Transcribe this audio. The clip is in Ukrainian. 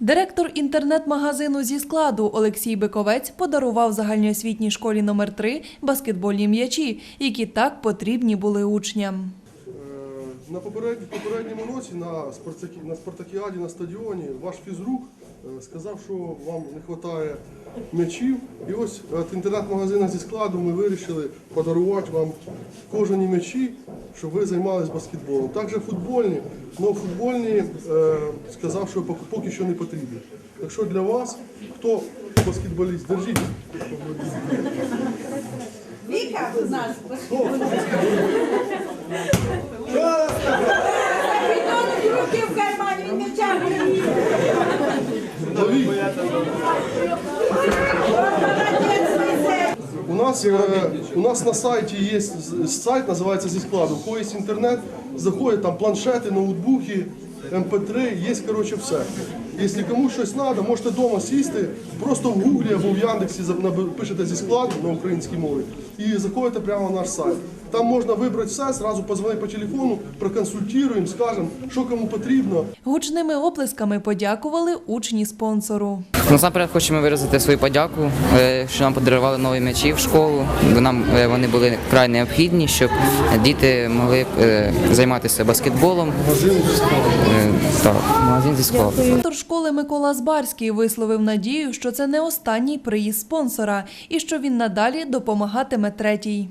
Директор інтернет-магазину зі складу Олексій Биковець подарував загальноосвітній школі номер 3 баскетбольні м'ячі, які так потрібні були учням. Е, На попередньому, році на, спартакі, на спартакіаді на стадіоні ваш фізрук е, сказав, що вам не вистачає м'ячів. І ось від інтернет-магазину зі складу ми вирішили подарувати вам кожені м'ячі, щоб ви займалися баскетболом. Також футбольні, але футбольні е, сказав, що поки, що не потрібні. Так що для вас, хто баскетболіст, держіть. Віка у нас. руки У нас, е, у нас на сайті є сайт, називається зі складу. У інтернет, заходять там планшети, ноутбуки, МП3, є коротше все. Якщо комусь щось треба, можете вдома сісти, просто в Гуглі або в Яндексі пишете зі складу на українській мові і заходите прямо на наш сайт. Там можна вибрати все, зразу позвонити по телефону, проконсультуємо, скажемо, що кому потрібно. Гучними оплесками подякували учні спонсору. Насамперед хочемо виразити свою подяку, е, що нам подарували нові м'ячі в школу. Нам е, вони були вкрай необхідні, щоб діти могли е, займатися баскетболом. Е, Так, магазин зі складу. Директор школи Микола Збарський висловив надію, що це не останній приїзд спонсора і що він надалі допомагатиме третій.